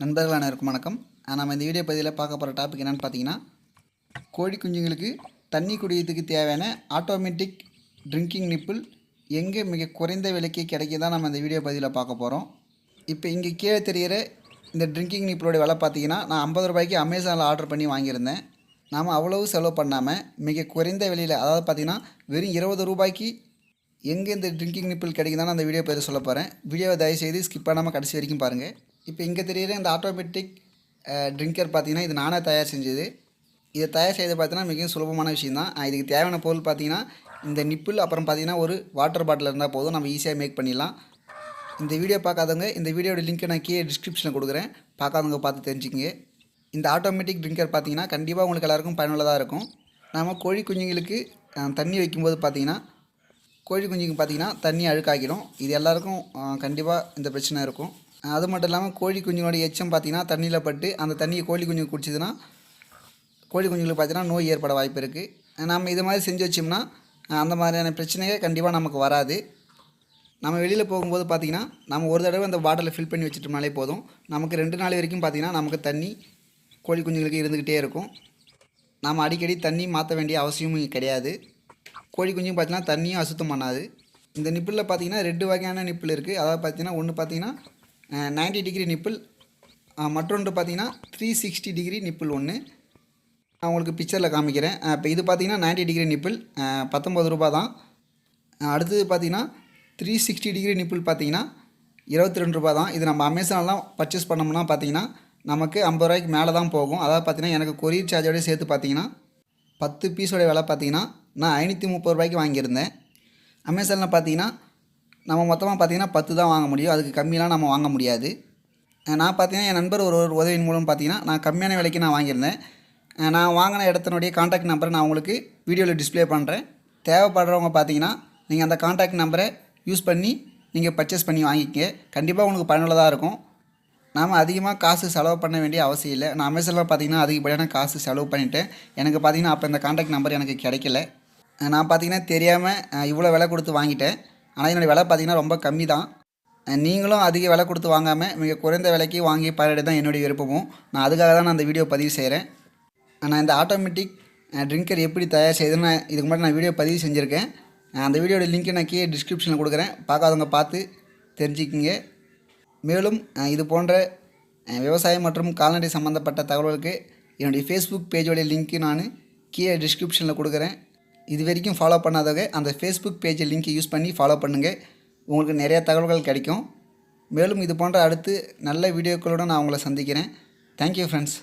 நண்பர்கள் அனைவருக்கும் வணக்கம். நம்ம இந்த வீடியோ பதிவில் பார்க்க போகிற டாபிக் என்னென்னு பார்த்தீங்கன்னா கோழி குஞ்சுங்களுக்கு தண்ணி குடிக்கிறதுக்கு தேவையான ஆட்டோமேட்டிக் ட்ரிங்கிங் நிப்பிள் எங்கே மிக குறைந்த விலைக்கு கிடைக்கிதான் நம்ம இந்த வீடியோ பதிவில் பார்க்க போகிறோம் இப்போ இங்கே கீழே தெரிகிற இந்த ட்ரிங்கிங் நிப்பிளோட விலை பார்த்தீங்கன்னா நான் ஐம்பது ரூபாய்க்கு அமேசானில் ஆர்டர் பண்ணி வாங்கியிருந்தேன். நாம் அவ்வளவு செலவு பண்ணாமல் மிக குறைந்த விலையில் அதாவது பார்த்தீங்கன்னா வெறும் இருபது ரூபாய்க்கு எங்கே இந்த ட்ரிங்கிங் நிப்பிள் கிடைக்குதான்னு அந்த வீடியோ பேர் சொல்ல போகிறேன் வீடியோவை தயவுசெய்து ஸ்கிப் பண்ணாமல் கடைசி வரைக்கும் பாருங்கள் இப்போ இங்கே தெரியுற இந்த ஆட்டோமேட்டிக் ட்ரிங்கர் பார்த்திங்கன்னா இது நானே தயார் செஞ்சது. இதை தயார் செய்து பார்த்தீங்கன்னா மிகவும் சுலபமான விஷயம் தான் இதுக்கு தேவையான பொருள் பார்த்தீங்கன்னா இந்த நிப்பிள் அப்புறம் பார்த்தீங்கன்னா ஒரு வாட்டர் பாட்டில் இருந்தால் போதும். நம்ம ஈஸியாக மேக் பண்ணிடலாம். இந்த வீடியோ பார்க்காதவங்க இந்த வீடியோட லிங்க்கை நான் கீழே டிஸ்கிரிப்ஷனில் கொடுக்குறேன். பார்க்காதவங்க பார்த்து தெரிஞ்சுக்கிங்க. இந்த ஆட்டோமேட்டிக் ட்ரிங்கர் பார்த்திங்கன்னா கண்டிப்பாக உங்களுக்கு எல்லாருக்கும் பயனுள்ளதாக இருக்கும். நாம் கோழி குஞ்சுங்களுக்கு தண்ணி வைக்கும்போது பார்த்தீங்கன்னா கோழி குஞ்சுக்கு பார்த்தீங்கன்னா தண்ணி அழுக்காக்கிடும் இது எல்லாருக்கும் கண்டிப்பாக இந்த பிரச்சனை இருக்கும். அது மட்டும் இல்லாமல் கோழி குஞ்சுங்களோட எச்சம் பார்த்தீங்கன்னா தண்ணியில் பட்டு அந்த தண்ணியை கோழி குஞ்சு குடிச்சிதுன்னா கோழி குஞ்சுங்களுக்கு பார்த்தீங்கன்னா நோய் ஏற்பட வாய்ப்பு இருக்குது நம்ம இது மாதிரி செஞ்சு வச்சோம்னா அந்த மாதிரியான பிரச்சனையே கண்டிப்பாக நமக்கு வராது. நம்ம வெளியில் போகும்போது பார்த்திங்கன்னா நம்ம ஒரு தடவை அந்த பாட்டிலை ஃபில் பண்ணி வச்சுட்டோம்னாலே போதும். நமக்கு ரெண்டு நாள் வரைக்கும் பார்த்திங்கன்னா நமக்கு தண்ணி கோழி குஞ்சுங்களுக்கு இருந்துக்கிட்டே இருக்கும். நாம் அடிக்கடி தண்ணி மாற்ற வேண்டிய அவசியமும் கிடையாது. கோழி குஞ்சும் பார்த்தீங்கன்னா தண்ணியும் அசுத்தம் பண்ணாது. இந்த நிப்பிளில் பார்த்தீங்கன்னா ரெண்டு வகையான நிப்பிள் இருக்குது அதாவது பார்த்தீங்கன்னா ஒன்று பார்த்தீங்கன்னா நைன்டி டிகிரி நிப்பிள். மற்றொன்று பார்த்தீங்கன்னா த்ரீ சிக்ஸ்டி டிகிரி நிப்பிள் ஒன்று நான் உங்களுக்கு பிக்சரில் காமிக்கிறேன். இப்போ இது பார்த்தீங்கன்னா 90 டிகிரி நிப்பிள். பத்தொம்பது ரூபா தான். அடுத்தது பார்த்தீங்கன்னா த்ரீ சிக்ஸ்டி டிகிரி நிப்பிள் பார்த்தீங்கன்னா இருபத்தி ரெண்டு ரூபா தான். இது நம்ம அமேசான்லாம் பர்ச்சேஸ் பண்ணோம்னா பார்த்தீங்கன்னா நமக்கு ஐம்பது ரூபாய்க்கு மேலே தான் போகும். அதாவது பார்த்தீங்கன்னா எனக்கு கொரியர் சார்ஜோடய சேர்த்து பார்த்தீங்கன்னா பத்து பீஸோட விலை பார்த்தீங்கன்னா நான் ஐநூற்றி முப்பது ரூபாய்க்கு வாங்கியிருந்தேன். அமேசானில் பார்த்தீங்கன்னா நம்ம மொத்தமாக பார்த்தீங்கன்னா பத்து தான் வாங்க முடியும். அதுக்கு கம்மியெலாம் நம்ம வாங்க முடியாது. நான் பார்த்தீங்கன்னா என் நண்பர் ஒரு ஒரு உதவியின் மூலம் பார்த்தீங்கன்னா நான் கம்மியான விலைக்கு நான் வாங்கியிருந்தேன். நான் வாங்கின இடத்தினுடைய காண்டாக்ட் நம்பரை நான் உங்களுக்கு வீடியோவில் டிஸ்ப்ளே பண்ணுறேன் தேவைப்படுறவங்க பார்த்தீங்கன்னா நீங்கள் அந்த காண்டாக்ட் நம்பரை யூஸ் பண்ணி நீங்கள் பர்ச்சேஸ் பண்ணி வாங்கிக்கங்க. கண்டிப்பாக உங்களுக்கு பயனுள்ளதாக இருக்கும். நாம் அதிகமாக காசு செலவு பண்ண வேண்டிய அவசியம் இல்லை. நான் அமேசானில் பார்த்தீங்கன்னா அதிகப்படியான காசு செலவு பண்ணிட்டேன். எனக்கு பார்த்தீங்கன்னா அப்போ இந்த காண்டாக்ட் நம்பர் எனக்கு கிடைக்கல. நான் பார்த்தீங்கன்னா தெரியாமல் இவ்வளோ விலை கொடுத்து வாங்கிட்டேன். ஆனால் என்னோடய விலை பார்த்திங்கன்னா ரொம்ப கம்மி தான் நீங்களும் அதிக விலை கொடுத்து வாங்காமல் மிக குறைந்த விலைக்கு வாங்கி பயனடை தான் என்னுடைய விருப்பமும். நான் அதுக்காக தான் நான் அந்த வீடியோ பதிவு செய்கிறேன் நான் இந்த ஆட்டோமேட்டிக் ட்ரிங்கர் எப்படி தயார் செய்யுதுன்னு நான் இதுக்கு முன்னாடி நான் வீடியோ பதிவு செஞ்சுருக்கேன். அந்த வீடியோட லிங்க்கை நான் கீழே டிஸ்கிரிப்ஷனில் கொடுக்குறேன். பார்க்காதவங்க பார்த்து தெரிஞ்சுக்கிங்க. மேலும் இது போன்ற விவசாயம் மற்றும் கால்நடை சம்மந்தப்பட்ட தகவல்களுக்கு என்னுடைய ஃபேஸ்புக் பேஜோடைய லிங்க்கு நான் கீழே டிஸ்கிரிப்ஷனில் கொடுக்குறேன். இது வரைக்கும் ஃபாலோ பண்ணாதவங்க அந்த ஃபேஸ்புக் பேஜை லிங்க்கை யூஸ் பண்ணி ஃபாலோ பண்ணுங்கள் உங்களுக்கு நிறைய தகவல்கள் கிடைக்கும். மேலும் இது போன்ற அடுத்து நல்ல வீடியோக்களோடு நான் உங்களை சந்திக்கிறேன். Thank you friends